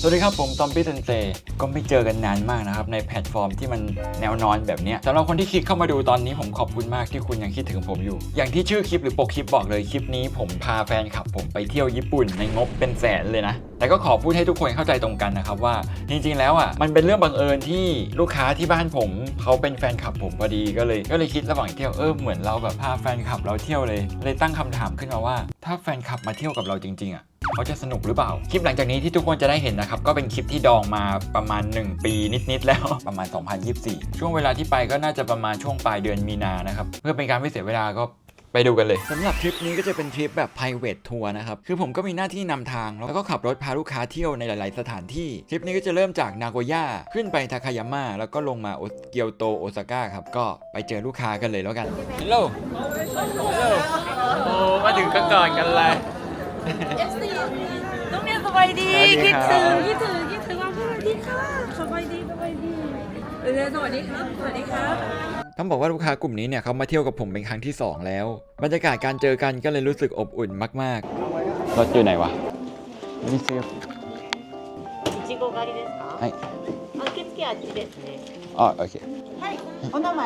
สวัสดีครับ ผมตอมปี้เซนเซก็ไม่เจอกันนานมากนะครับ ในแพลตฟอร์มที่มันแนวนอนแบบนี้สำหรับคนที่คลิกเข้ามาดูตอนนี้ผมขอบคุณมากที่คุณยังคิดถึงผมอยู่ อย่างที่ชื่อคลิปหรือปกคลิปบอกเลยคลิปนี้ ผมพาแฟนคลับผมไปเที่ยวญี่ปุ่นในงบเป็นแสนเลยนะ แต่ก็ขอพูดให้ทุกคนเข้าใจตรงกันนะครับว่า จริงๆแล้วอะมันเป็นเรื่องบังเอิญที่ลูกค้าที่บ้านผมเขาเป็นแฟนคลับผมพอดีก็เลยก็เลยคิดระหว่างเที่ยวเออเหมือนเราแบบพาแฟนคลับเราเที่ยวเลย เลยตั้งคำถามขึ้นมาว่า ถ้าแฟนคลับมาเที่ยวกับเราจริงๆอะเขาจะสนุกหรือเปล่า คลิปหลังจากนี้ที่ทุกคนจะได้เห็นนะครับ ก็เป็นคลิปที่ดองมาประมาณ 1 ปีนิด ๆ แล้วประมาณ 2024 ช่วงเวลาที่ไปก็น่าจะประมาณช่วงปลายเดือนมีนานะครับ เพื่อเป็นการไม่เสียเวลาก็ ไปดูกันเลยสำหรับทริปนี้ก็จะเป็นทริปแบบ private tour นะครับ คือผมก็มีหน้าที่นำทาง แล้วก็ขับรถพาลูกค้าเที่ยวในหลาย ๆ สถานที่ ทริปนี้ก็จะเริ่มจากนาโกย่าขึ้นไปทาคายาม่าแล้วก็ลงมาโอเกียวโตโอซาก้าครับ ก็ไปเจอลูกค้ากันเลยแล้วกันฮัลโหลฮัลโหลโอ้มาถึงก็ก่อนกันเลย FC ต้องเรียนสบายดีสวัสดีคิดครัถึบงคิดถึงคิดถึงว่าสวัสดีค่ะสบายดีสบายดีเออสวัสดีครับสวัสดีครับ ต้องบอกว่าลูกค้ากลุ่มนี้เนี่ยเขามาเที่ยวกับผมเป็นครั้งที่ 2 แล้ว บรรยากาศการเจอกันก็เลยรู้สึกอบอุ่นมากๆรถอยู่ไหนวะไม่ได้ซื้อ いちご狩りですか。はい。受付あっちですね。 อ๋อโอเค はい、お名前。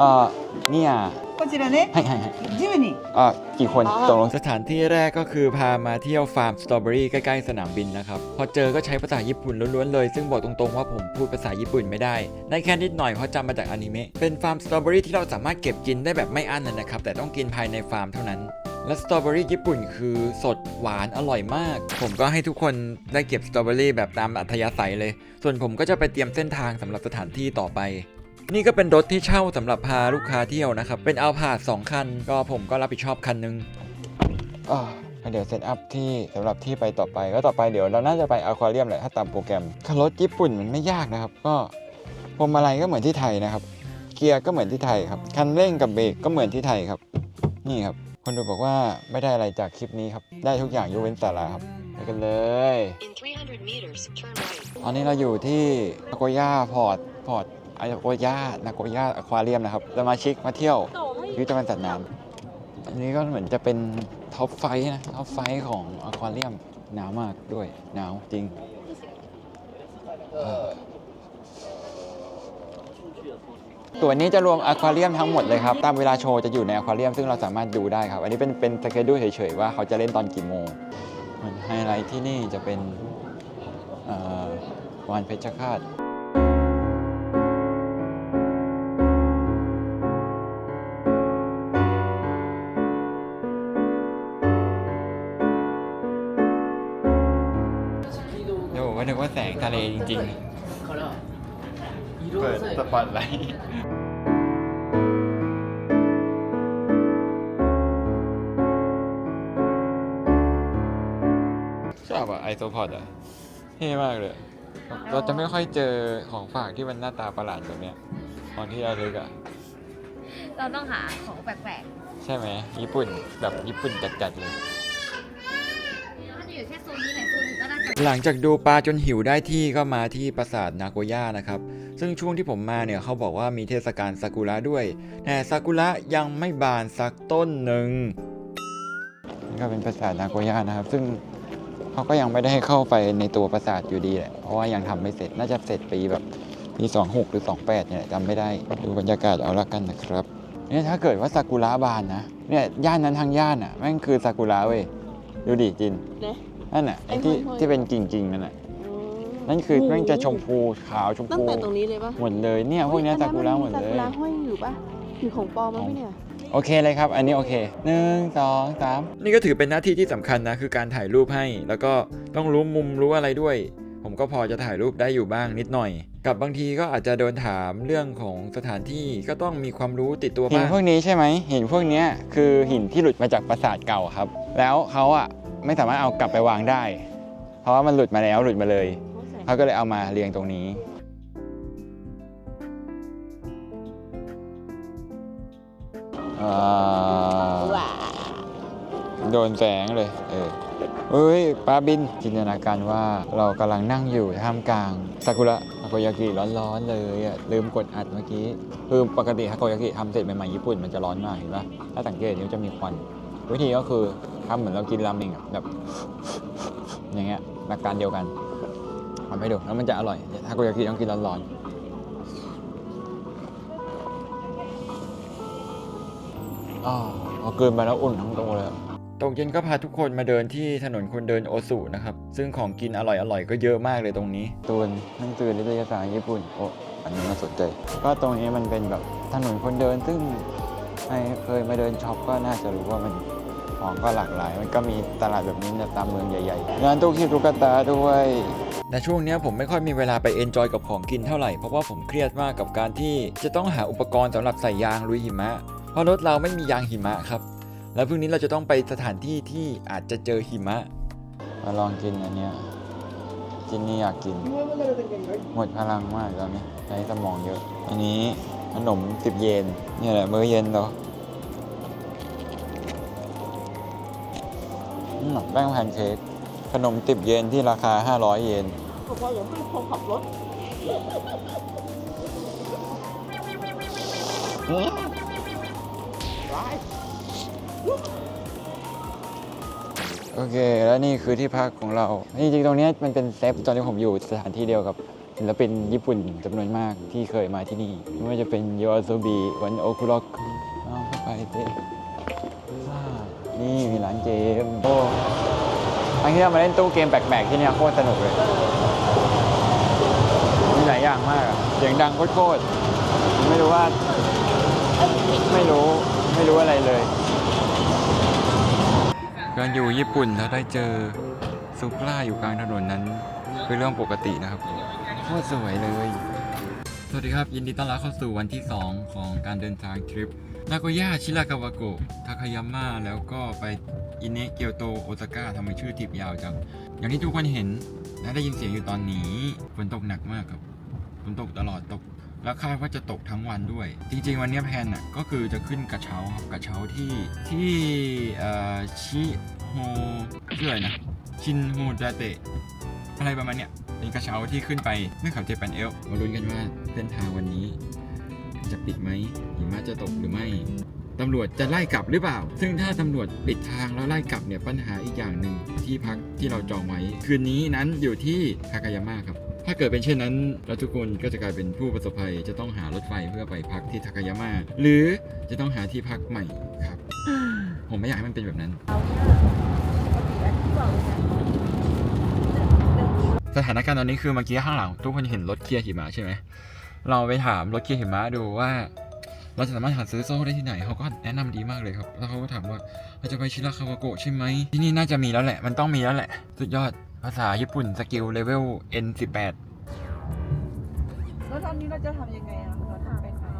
อ่าเนี่ย こちらね、 ให้ให้ให้ 10人。 อ่ากี่คนตกลงสถานที่แรกก็คือพามาเที่ยวฟาร์มสตรอเบอรี่ใกล้ๆสนามบินนะครับ พอเจอก็ใช้ภาษาญี่ปุ่นล้วนๆเลย ซึ่งบอกตรงๆว่าผมพูดภาษาญี่ปุ่นไม่ได้ ได้แค่นิดหน่อยเพราะจำมาจากอนิเมะ เป็นฟาร์มสตรอเบอรี่ที่เราสามารถเก็บกินได้แบบไม่อั้นเลยนะครับ แต่ต้องกินภายในฟาร์มเท่านั้น และสตรอเบอรี่ญี่ปุ่นคือสดหวานอร่อยมาก ผมก็ให้ทุกคนได้เก็บสตรอเบอรี่แบบตามอัธยาศัยเลย ส่วนผมก็จะไปเตรียมเส้นทางสำหรับสถานที่ต่อไป นี่ก็เป็นรถที่เช่าสำหรับพาลูกค้าเที่ยวนะครับ เป็นเอาผาดสองคัน ก็ผมก็รับผิดชอบคันหนึงอ่าเดี๋ยวเซตอัพที่สำหรับที่ไปต่อไปก็ต่อไปเดี๋ยวเราน่าจะไปอควาเรียมแหละถ้าตามโปรแกรมคันรถญี่ปุ่นมันไม่ยากนะครับ ก็พวงมาลัยก็เหมือนที่ไทยนะครับ เกียร์ก็เหมือนที่ไทยครับ คันเร่งกับเบรกก็เหมือนที่ไทยครับ นี่ครับ คนดูบอกว่าไม่ได้อะไรจากคลิปนี้ครับ ได้ทุกอย่างยกเว้นสาระครับ ไปกันเลย In 300 meters, turn right. ตอนนี้เราอยู่ที่นาโกย่าพอร์ตพอร์ตนาโกย่านาโกย่าอควาเรียมนะครับสมาชิกมาเที่ยวพิพิธภัณฑ์สัตว์น้ำอันนี้ก็เหมือนจะเป็นท็อปไฟว์นะท็อปไฟว์ของอควาเรียมหนาวมากด้วยหนาวจริงเออ ตัวนี้จะรวมอควาเรียมทั้งหมดเลยครับ ตามเวลาโชว์จะอยู่ในอควาเรียมซึ่งเราสามารถดูได้ครับ อันนี้เป็นเป็นสเกดูเฉยๆว่าเขาจะเล่นตอนกี่โมงเหมือนไฮไลท์ที่นี่จะเป็นวานเพชรฆาตเดี๋ยวผมก็นึกว่าแสงทะเลจริง ๆ ปิดสปอตไลท์ชอบอะไอโซพอดอะเท่มากเลย เราจะไม่ค่อยเจอของฝากที่มันหน้าตาประหลาดแบบเนี้ยตอนที่เราลึกอะเราต้องหาของแปลกใช่ไหม ญี่ปุ่นแบบญี่ปุ่นจัดๆเลย หลังจากดูปลาจนหิวได้ที่ก็มาที่ปราสาทนาโกย่านะครับ ซึ่งช่วงที่ผมมาเนี่ยเขาบอกว่ามีเทศกาลซากุระด้วย แต่ซากุระยังไม่บานสักต้นหนึ่งนี่ก็เป็นปราสาทนาโกย่านะครับ ซึ่งเขาก็ยังไม่ได้ให้เข้าไปในตัวปราสาทอยู่ดีแหละ เพราะว่ายังทำไม่เสร็จ น่าจะเสร็จปีแบบปี26 หรือ 28 เนี่ยจำไม่ได้ ดูบรรยากาศเอาละกันนะครับ เนี่ยถ้าเกิดว่าซากุระบานนะ เนี่ยย่านนั้นทางย่านอะแม่งคือซากุระเว้ย ดูดิจินね。 นั่นน่ะไอ้ที่ไอ้ห้อยๆที่เป็นกิ่งๆนั่นน่ะนั่นคือแม่งจะชมพูขาวชมตั้งพูแต่ตรงนี้เลยปะหมดเลยเนี่ยพวกเนี้ยซากุระหมดเลยซากุระห้อยอยู่ปะอยู่ของปลอมมั้งพี่เนี่ยโอเคเลยครับ อันนี้โอเคหนึ่งสองสามนี่ก็ถือเป็นหน้าที่ที่สำคัญนะ คือการถ่ายรูปให้ แล้วก็ต้องรู้มุมรู้อะไรด้วย ผมก็พอจะถ่ายรูปได้อยู่บ้างนิดหน่อย กับบางทีก็อาจจะโดนถามเรื่องของสถานที่ก็ต้องมีความรู้ติดตัวบ้างหินพวกนี้ใช่ไหมหินพวกเนี้ยคือหินที่หลุดมาจากปราสาทเก่าครับ แล้วเขาอะ ไม่สามารถเอากลับไปวางได้ เพราะว่ามันหลุดมาแล้วหลุดมาเลยเขาก็เลยเอามาเรียงตรงนี้อ่าว้าโดนแสงเลย เออเฮ้ยปลาบินจินตนาการว่าเรากำลังนั่งอยู่ท่ามกลางซากุระฮาโกยากิร้อนๆเลยอะลืมกดอัดเมื่อกี้คือปกติฮาโกยากิทำเสร็จใหม่ๆญี่ปุ่นมันจะร้อนมากเห็นปะถ้าสังเกตนิ้วจะมีควัน วิธีก็คือทำเหมือนเรากินราเมงอะแบบ อย่างเงี้ยหลักการเดียวกันทำให้ดูแล้วมันจะอร่อยทาโกยากิต้องกินร้อนๆอ๋อเอาเกินไปแล้วอุ่นทั้งตัวเลยตกเย็นก็พาทุกคนมาเดินที่ถนนคนเดินโอสุนะครับ ซึ่งของกินอร่อยๆก็เยอะมากเลยตรงนี้ตูนนั่งสือนิตยสารญี่ปุ่น โอ้ อันนี้น่าสนใจ ก็ตรงนี้มันเป็นแบบถนนคนเดิน ซึ่งใครเคยมาเดินช็อปก็น่าจะรู้ว่ามัน ของก็หลากหลาย มันก็มีตลาดแบบนี้ในตามเมืองใหญ่ๆ งานตู้คีบตุ๊กตาด้วยแต่ช่วงเนี้ยผมไม่ค่อยมีเวลาไปเอนจอยกับของกินเท่าไหร่ เพราะว่าผมเครียดมากกับการที่จะต้องหาอุปกรณ์สำหรับใส่ยางลุยหิมะ เพราะรถเราไม่มียางหิมะครับ แล้วพรุ่งนี้เราจะต้องไปสถานที่ที่อาจจะเจอหิมะ มาลองกินอันเนี้ยจินนี่อยากกิน หมดพลังมากตอนนี้ใช้สมองเยอะ อันนี้ขนมสิบเยนเนี่ยแหละมื้อเย็นเรา อืมแป้งแพนเค้กขนมสิบเยนที่ราคา 500 เยนบอกว่าอย่าเพิ่งคนขับรถโอเค แล้วนี่คือที่พักของเรา จริงๆ ตรงเนี้ยมันเป็นเซฟตอนที่ผมอยู่สถานที่เดียวกับศิลปินญี่ปุ่นจำนวนมากที่เคยมาที่นี่ไม่ว่าจะเป็นโยอาซูบิวันโอคุร็อกเอาเข้าไปสิอ่า นี่มีร้านเกมโอ้ครั้งที่เรามาเล่นตู้เกมแปลกๆที่นี่โคตรสนุกเลย มีหลายอย่างมากอะเสียงดังโคตรๆไม่รู้ว่า ไม่รู้ ไม่รู้อะไรเลยการอยู่ญี่ปุ่นแล้วได้เจอซุปล่าอยู่กลางถนนนั้น คือเรื่องปกตินะครับโคตรสวยเลย สวัสดีครับ ยินดีต้อนรับเข้าสู่วันที่ 2 ของการเดินทางทริปนาโกย่าชิรากาวาโกะทาคายาม่าแล้วก็ไปอินเนะเกียวโตโอซาก้าทำไมชื่อทริปยาวจัง อย่างที่ทุกคนเห็นและได้ยินเสียงอยู่ตอนนี้ฝนตกหนักมากครับฝนตกตลอดตก แล้วคาดว่าจะตกทั้งวันด้วย จริง ๆ วันนี้แพนน่ะก็คือจะขึ้นกระเช้าครับกระเช้าที่ที่เอ่อชิโฮเชื่อนะชินโฮดาเตะ อะไรประมาณเนี้ยเป็นกระเช้าที่ขึ้นไปเมื่อขับเจแปนเอลมาลุ้นกันว่าเส้นทางวันนี้ จะปิดไหมหิมะจะตกหรือไม่ตำรวจจะไล่กลับหรือเปล่า ซึ่งถ้าตำรวจปิดทางแล้วไล่กลับเนี่ยปัญหาอีกอย่างหนึ่งที่พักที่เราจองไว้ คืนนี้นั้นอยู่ที่ทากายาม่าครับ ถ้าเกิดเป็นเช่นนั้นเราทุกคนก็จะกลายเป็นผู้ประสบภัย จะต้องหารถไฟเพื่อไปพักที่ทากายาม่าหรือจะต้องหาที่พักใหม่ครับ ผมไม่อยากให้มันเป็นแบบนั้น สถานการณ์ตอนนี้คือเมื่อกี้ข้างหลังทุกคนเห็นรถเคลียร์หิมะใช่ไหม เราไปถามรถเคลียร์หิมะดูว่า เราจะสามารถหาซื้อโซ่ได้ที่ไหนเขาก็แนะนำดีมากเลยครับ แล้วเขาก็ถามว่าเราจะไปชิราคาวาโกะใช่ไหม ที่นี่น่าจะมีแล้วแหละ มันต้องมีแล้วแหละ สุดยอด ภาษาญี่ปุ่นสกิลเลเวล N18 แล้วตอนนี้เราจะทำยังไงอะเราทำเป็นเขา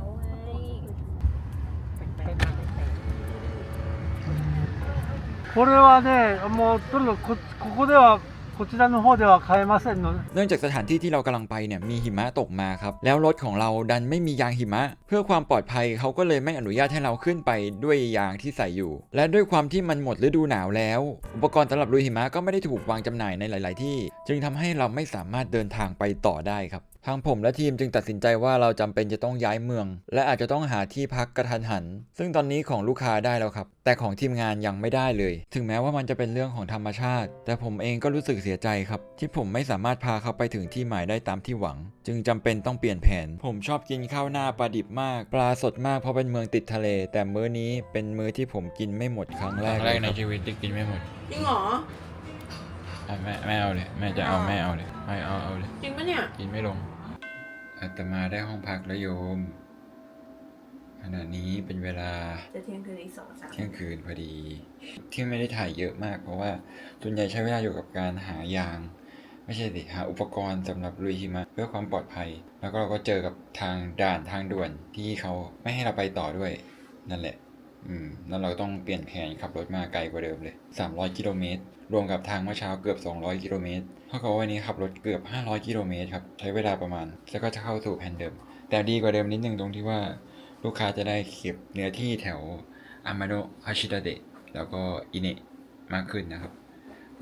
これはね、もうとにかくこここでは こちらの方では買えませんので。 เนื่องจากสถานที่ที่เรากำลังไปเนี่ยมีหิมะตกมาครับ แล้วรถของเราดันไม่มียางหิมะ เพื่อความปลอดภัยเขาก็เลยไม่อนุญาตให้เราขึ้นไปด้วยยางที่ใส่อยู่ และด้วยความที่มันหมดฤดูหนาวแล้ว อุปกรณ์สำหรับลุยหิมะก็ไม่ได้ถูกวางจำหน่ายในหลาย ๆ ที่ จึงทำให้เราไม่สามารถเดินทางไปต่อได้ครับ ทางผมและทีมจึงตัดสินใจว่าเราจำเป็นจะต้องย้ายเมือง และอาจจะต้องหาที่พักกระทันหัน ซึ่งตอนนี้ของลูกค้าได้แล้วครับ แต่ของทีมงานยังไม่ได้เลย ถึงแม้ว่ามันจะเป็นเรื่องของธรรมชาติ แต่ผมเองก็รู้สึกเสียใจครับ ที่ผมไม่สามารถพาเขาไปถึงที่หมายได้ตามที่หวัง จึงจำเป็นต้องเปลี่ยนแผน ผมชอบกินข้าวหน้าปลาดิบมาก ปลาสดมากเพราะเป็นเมืองติดทะเล แต่มื้อนี้เป็นมื้อที่ผมกินไม่หมดครั้งแรกแรกในชีวิตที่กินไม่หมดจริงเหรออะแม่แม่เอาเลยแม่จะเอาแม่เอาเลยไม่เอาเอาเลยจริงปะเนี่ยกินไม่ลง อาตมาได้ห้องพักแล้วโยม ขณะนี้เป็นเวลาจะเที่ยงคืนอีกสองสามเที่ยงคืนพอดี ที่ไม่ได้ถ่ายเยอะมาก เพราะว่าส่วนใหญ่ใช้เวลาอยู่กับการหายาง ไม่ใช่สิหาอุปกรณ์สำหรับลุยหิมะเพื่อความปลอดภัย แล้วก็เราก็เจอกับทางด่านทางด่วนที่เขาไม่ให้เราไปต่อด้วยนั่นแหละ อืมแล้วเราต้องเปลี่ยนแผนขับรถมาไกลกว่าเดิมเลย 300 กิโลเมตร รวมกับทางเมื่อเช้าเกือบ 200 กิโลเมตรเท่ากับว่าวันนี้ขับรถเกือบ 500 กิโลเมตรครับ ใช้เวลาประมาณ แล้วก็จะเข้าสู่แผนเดิม แต่ดีกว่าเดิมนิดนึงตรงที่ว่า ลูกค้าจะได้เก็บเนื้อที่แถวอามาโนะฮาชิดาเดะแล้วก็อิเนะมากขึ้นนะครับ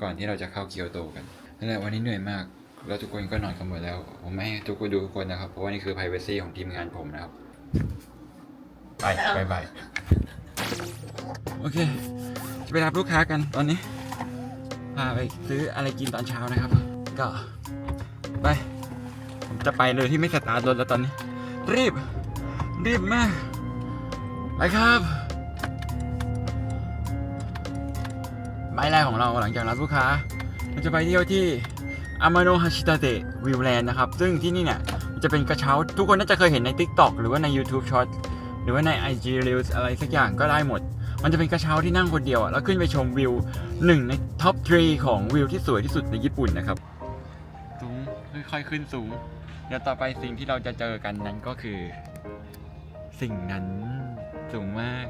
ก่อนที่เราจะเข้าเกียวโตกันนั่นแหละวันนี้เหนื่อยมาก แล้วทุกคนก็นอนกันหมดแล้ว ผมไม่ให้ทุกคนดูทุกคนนะครับ เพราะว่านี่คือ p r i เวซีของทีมงานผมนะครับ ไปไปไป โอเค จะไปรับลูกค้ากันตอนนี้ พาไปซื้ออะไรกินตอนเช้านะครับ ก็ไป ผมจะไปเลยที่ไม่สตาร์ทรถแล้วตอนนี้ รีบ รีบมาก ไปครับไม้แรกของเราหลังจากรับลูกค้าเราจะไปเที่ยวที่อามาโนฮาชิตาเตะวิวแลนด์นะครับ ซึ่งที่นี่เนี่ยจะเป็นกระเช้า ทุกคนน่าจะเคยเห็นใน TikTok หรือว่าใน YouTube Short หรือว่าใน IG Reels อะไรสักอย่างก็ได้หมด มันจะเป็นกระเช้าที่นั่งคนเดียวอะแล้วขึ้นไปชมวิวหนึ่งในท็อปทรีของวิวที่สวยที่สุดในญี่ปุ่นนะครับสูงค่อยๆขึ้นสูง เดี๋ยวต่อไปสิ่งที่เราจะเจอกันนั้นก็คือ สิ่งนั้นสูงมาก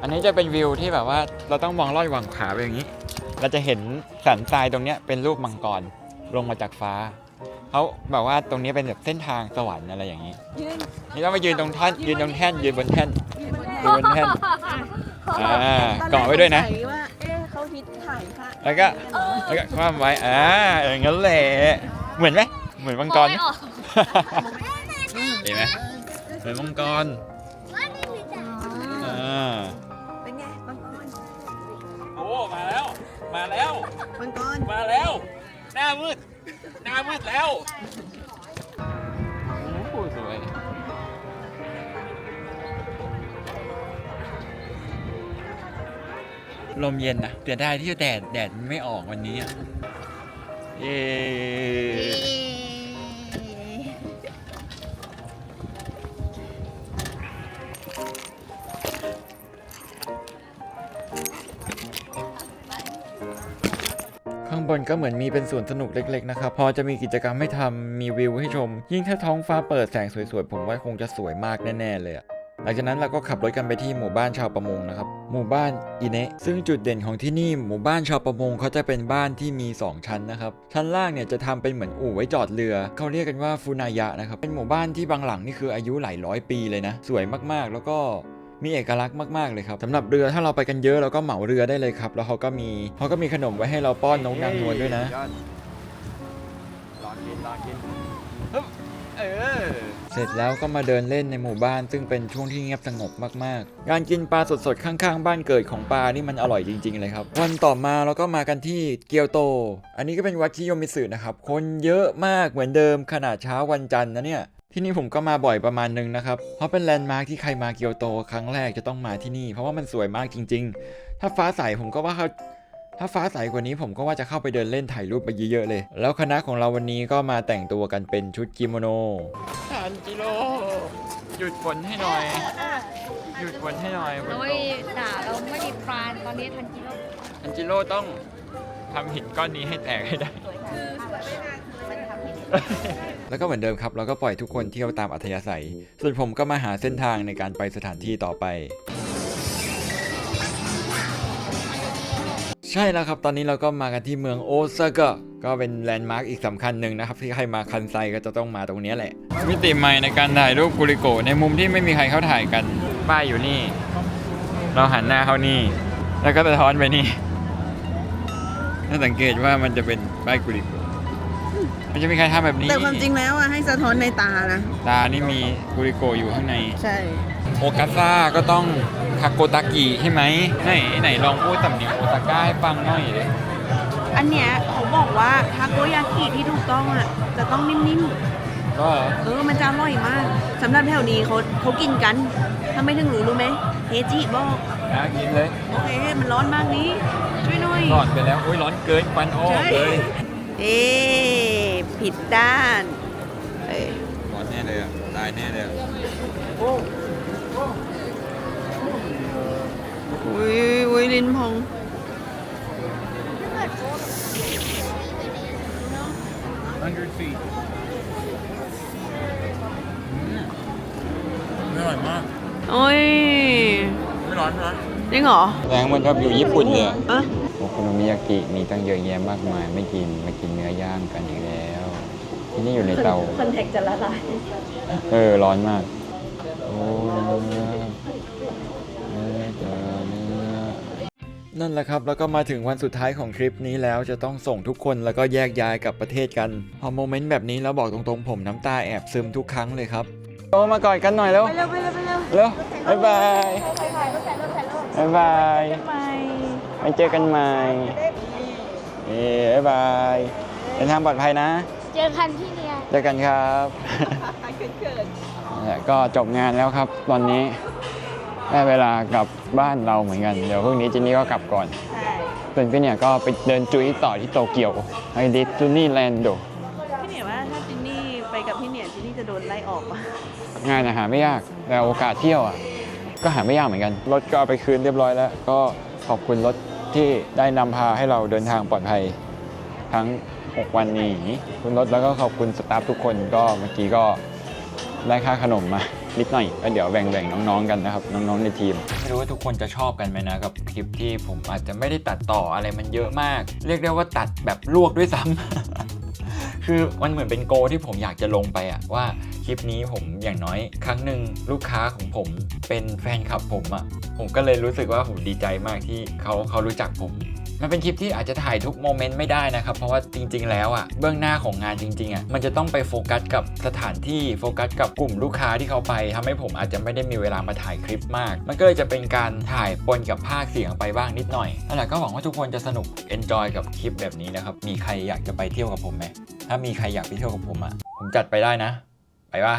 อันนี้จะเป็นวิวที่แบบว่าเราต้องมองลอดหวังขาไปอย่างนี้ เราจะเห็นสันทรายตรงเนี้ยเป็นรูปมังกรลงมาจากฟ้าเขาแบบว่าตรงนี้เป็นแบบเส้นทางสวรรค์อะไรอย่างนี้นี่ต้องมายืนตรงท่านยืนตรงแท่นยืนบนแท่นยืนบนแท่น อ่าเกาะไว้ด้วยนะ ตอแรกสงสัว่าเอ๊ะเขาฮิตถ่ายค่ะแล้วก็แล้วก็คว่ำไว้อ่าอย่างนั้นแหละเหมือนไหมเหมือนมังกรไหม เห็นไหมเหมือนมังกร มาแล้ว มังกรมาแล้ว หน้ามืด หน้ามืดแล้วโอ้สวย ลมเย็นนะแต่ได้ที่แดดแดดไม่ออกวันนี้อะเย้ข้า บนก็เหมือนมีเป็นสวนสนุกเล็กๆนะครับ พอจะมีกิจกรรมให้ทำมีวิวให้ชม ยิ่งถ้าท้องฟ้าเปิดแสงสวยๆ ผมว่าคงจะสวยมากแน่ๆเลยหลังจากนั้นเราก็ขับรถกันไปที่หมู่บ้านชาวประมงนะครับ หมู่บ้านอิเนะซึ่งจุดเด่นของที่นี่หมู่บ้านชาวประมงเขาจะเป็นบ้านที่มี 2 ชั้นนะครับ ชั้นล่างเนี่ยจะทำเป็นเหมือนอู่ไว้จอดเรือ เขาเรียกกันว่าฟูนายะนะครับ เป็นหมู่บ้านที่บางหลังนี่คืออายุหลายร้อยปีเลยนะ สวยมากๆ แล้วก็ มีเอกลักษณ์มากๆเลยครับสำหรับเรือถ้าเราไปกันเยอะเราก็เหมาเรือได้เลยครับ แล้วเขาก็มีเขาก็มีขนมไว้ให้เราป้อนนกนางนวลด้วยนะลองกินลองกินเออเสร็จแล้วก็มาเดินเล่นในหมู่บ้าน ซึ่งเป็นช่วงที่เงียบสงบมากๆ การกินปลาสดๆ ข้างๆ บ้านเกิดของปลานี่มันอร่อยจริง ๆ เลยครับ วันต่อมาเราก็มากันที่เกียวโต อันนี้ก็เป็นวัดชิโยมิสึนะครับ คนเยอะมากเหมือนเดิมขนาดเช้าวันจันทร์นะเนี่ย ที่นี่ผมก็มาบ่อยประมาณนึงนะครับ เพราะเป็นแลนด์มาร์คที่ใครมาเกียวโตครั้งแรกจะต้องมาที่นี่ เพราะว่ามันสวยมากจริง ๆ ถ้าฟ้าใสผมก็ว่าเขาถ้าฟ้าใสกว่านี้ผมก็ว่าจะเข้าไปเดินเล่นถ่ายรูปไปเยอะๆเลย แล้วคณะของเราวันนี้ก็มาแต่งตัวกันเป็นชุดกิโมโนทันจิโร่หยุดฝนให้หน่อย หยุดฝนให้หน่อยฝนโอ้ตยกด่าเราไม่มีปราณตอนนี้ทันกิโลทันจิโร่ต้องทำหินก้อนนี้ให้แตกให้ได้ แล้วก็เหมือนเดิมครับเราก็ปล่อยทุกคนเที่ยวตามอัธยาศัย ส่วนผมก็มาหาเส้นทางในการไปสถานที่ต่อไปใช่แล้วครับ ตอนนี้เราก็มากันที่เมืองโอซาก้าก็เป็นแลนด์มาร์กอีกสำคัญหนึ่งนะครับ ที่ใครมาคันไซก็จะต้องมาตรงนี้แหละ มิติใหม่ในการถ่ายรูปกุริโกในมุมที่ไม่มีใครเข้าถ่ายกันป้ายอยู่นี่ เราหันหน้าเข้านี่ แล้วก็สะท้อนไปนี่ถ้าสังเกตว่ามันจะเป็นป้ายกุริโก มันจะมีใครทำแบบนี้แต่ความจริงแล้วอะให้สะท้อนในตานะ ตานี่มีกุริโกะอยู่ข้างใน ใช่ โอกาซ่าก็ต้องทาโกตากิใช่ไหมไหนไหนลองพูดสำเนียงโอซาก้าให้ฟังหน่อยดิอันเนี้ยเขาบอกว่าทาโกยากิที่ถูกต้องอะจะต้องนิ่มก็ๆ เออมันจะอร่อยมากสำหรับแถวนี้เขาเขากินกันทำไมถึงรู้รู้ไหมเฮจิบอก นะกินเลยโอเค มันร้อนมากนี้ ช่วยหน่อย ร้อนไปแล้ว โอ้ยร้อนเกินควันออกใช่เลย เอ๊ะ ผิดด้านเอ้ยร้อนแน่เลยอะ ตายแน่เลยอะอุ้ยอุ้ยลิ้นพองไม่อร่อยมาก โอ้ยไม่ร้อนไม่ร้อนจริงเหรอแรงมันครับอยู่ญี่ปุ่นเลยอะ โอโคโนมิยากิมีตั้งเยอะแยะมากมาย ไม่กินมากินเนื้อย่างกันอีกแล้ว ที่นี่อยู่ในเตา คอนแทคจะละลายเออ ร้อนมาก โอ้เนื้อเนื้อเจอเนื้อนั่นแหละครับ แล้วก็มาถึงวันสุดท้ายของทริปนี้แล้วจะต้องส่งทุกคนแล้วก็แยกย้ายกลับประเทศกันพอโมเมนต์แบบนี้แล้วบอกตรงๆ ผมน้ำตาแอบซึมทุกครั้งเลยครับโตมากอดกันหน่อยแล้วไปเร็วไปเร็วไปเร็วเร็วบ๊ายบายบ๊ายบายไว้เจอกันใหม่เอ้บ๊ายบายเดินทางปลอดภัยนะเจอกันที่เนี่ยเจอกันครับนั่นแหละก็จบงานแล้วครับ ตอนนี้ได้เวลากลับบ้านเราเหมือนกัน เดี๋ยวพรุ่งนี้เจินนี่ก็กลับก่อนใช่ส่วนพี่เนี่ยก็ไปเดินจุยต่อที่โตเกียวไอดิสจูนี่แลนด์โดพี่เหนียว่าถ้าจินนี่ไปกับพี่เหนียจินนี่จะโดนไล่ออกปะงานอาหารไม่ยากแต่โอกาสเที่ยวอะก็หาไม่ยากเหมือนกัน รถก็เอาไปคืนเรียบร้อยแล้ว ก็ขอบคุณรถที่ได้นำพาให้เราเดินทางปลอดภัย ทั้ง 6 วันนี้คุณรถแล้วก็ขอบคุณสตาฟทุกคนก็เมื่อกี้ก็ได้ค่าขนมมานิดหน่อยแล้วเดี๋ยวแบ่งๆน้องๆกันนะครับ น้องๆในทีม ไม่รู้ว่าทุกคนจะชอบกันไหมนะกับคลิปที่ผมอาจจะไม่ได้ตัดต่ออะไรมันเยอะมาก เรียกได้ว่าตัดแบบลวกด้วยซ้ำ คือมันเหมือนเป็นโกที่ผมอยากจะลงไปอะว่าคลิปนี้ผมอย่างน้อยครั้งหนึ่งลูกค้าของผมเป็นแฟนคลับผมอะผมก็เลยรู้สึกว่าผมดีใจมากที่เขาเขารู้จักผม มันเป็นคลิปที่อาจจะถ่ายทุกโมเมนต์ไม่ได้นะครับ เพราะว่าจริง ๆ แล้วอะเบื้องหน้าของงานจริงๆอะมันจะต้องไปโฟกัสกับสถานที่โฟกัสกับกลุ่มลูกค้าที่เขาไปทำให้ผมอาจจะไม่ได้มีเวลามาถ่ายคลิปมาก มันก็เลยจะเป็นการถ่ายปนกับภาคเสียงไปบ้างนิดหน่อยนั่นแหละก็หวังว่าทุกคนจะสนุกเอนจอยกับคลิปแบบนี้นะครับมีใครอยากจะไปเที่ยวกับผมไหมถ้ามีใครอยากไปเที่ยวกับผมอะผมจัดไปได้นะ ไปปะ